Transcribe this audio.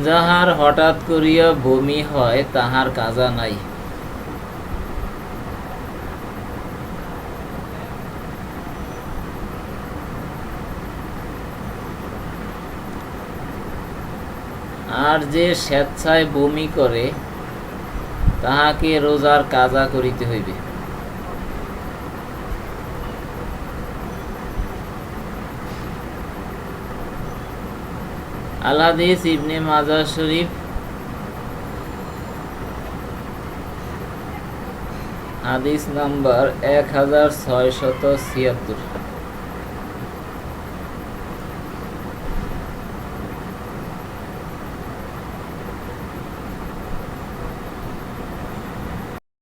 যাহার হঠাৎ করিয়া বমি হয়, তাহার কাজা নাই। আর যে স্বেচ্ছায় বমি করে, তাহাকে রোজার কাজা করিতে হইবে। আল হাদিস ইবনে মাজা শরীফ। হাদিস নাম্বার এক হাজার ছয়শত ছিয়াত্তর।